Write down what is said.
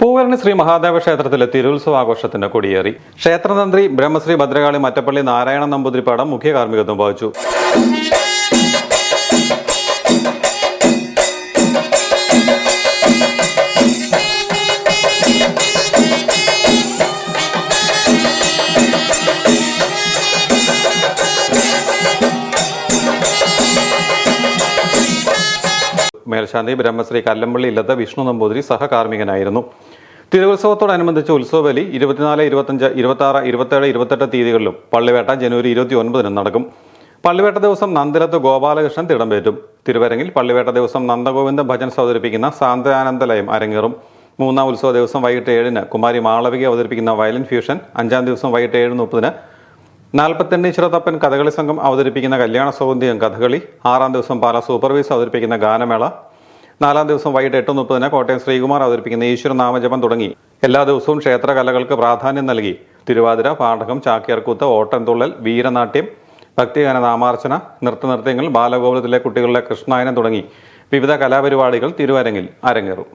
പൂവരണി ശ്രീ മഹാദേവ ക്ഷേത്രത്തിലെ തിരുത്സവ ആഘോഷത്തിന് കൊടിയേറി. ക്ഷേത്രതന്ത്രി ബ്രഹ്മശ്രീ ഭദ്രകാളി മറ്റപ്പള്ളി നാരായണ നമ്പൂതിരിപ്പാടം മുഖ്യ കാർമ്മികത്വം വഹിച്ചു. മേൽശാന്തി ബ്രഹ്മശ്രീ കല്ലമ്പള്ളി ഇല്ലത്ത് വിഷ്ണു നമ്പൂതിരി സഹകാർമ്മികനായിരുന്നു. തിരുവുത്സവത്തോടനുബന്ധിച്ച് ഉത്സവബലി ഇരുപത്തിനാല് ഇരുപത്തഞ്ച് ഇരുപത്തി ആറ് ഇരുപത്തേഴ് ഇരുപത്തെട്ട് തീയതികളിലും പള്ളിവേട്ട ജനുവരി ഇരുപത്തി ഒൻപതിനും നടക്കും. പള്ളിവേട്ട ദിവസം നന്ദിലത്ത് ഗോപാലകൃഷ്ണൻ തിടമ്പേറ്റും. തിരുവരങ്ങിൽ പള്ളിവേട്ട ദിവസം നന്ദഗോവിന്ദ ഭജൻ അവതരിപ്പിക്കുന്ന സാന്ദ്രാനന്ദലയം അരങ്ങേറും. മൂന്നാം ഉത്സവ ദിവസം വൈകിട്ട് ഏഴിന് കുമാരി മാളവിക അവതരിപ്പിക്കുന്ന വയലിൻ ഫ്യൂഷൻ. അഞ്ചാം ദിവസം വൈകിട്ട് ഏഴ് മുപ്പതിന് നാൽപ്പത്തെണ്ണീശ്വരത്തപ്പൻ കഥകളി സംഘം അവതരിപ്പിക്കുന്ന കല്യാണ സൗന്ദര്യം കഥകളി. ആറാം ദിവസം പാല സൂപ്പർവൈസ് അവതരിപ്പിക്കുന്ന ഗാനമേള. നാലാം ദിവസം വൈകിട്ട് എട്ട് മുപ്പതിന് കോട്ടയം ശ്രീകുമാർ അവതരിപ്പിക്കുന്ന ഈശ്വര നാമജപം തുടങ്ങി. എല്ലാ ദിവസവും ക്ഷേത്ര കലകൾക്ക് പ്രാധാന്യം നൽകി. തിരുവാതിര പാഠകം ചാക്യാർകൂത്ത് ഓട്ടംതുള്ളൽ വീരനാട്യം ഭക്തിഗാന നാമാർച്ചന നൃത്തനൃത്യങ്ങൾ ബാലഗോപുരത്തിലെ കുട്ടികളുടെ കൃഷ്ണായനം തുടങ്ങി. വിവിധ കലാപരിപാടികൾ തിരുവരങ്ങിൽ അരങ്ങേറും.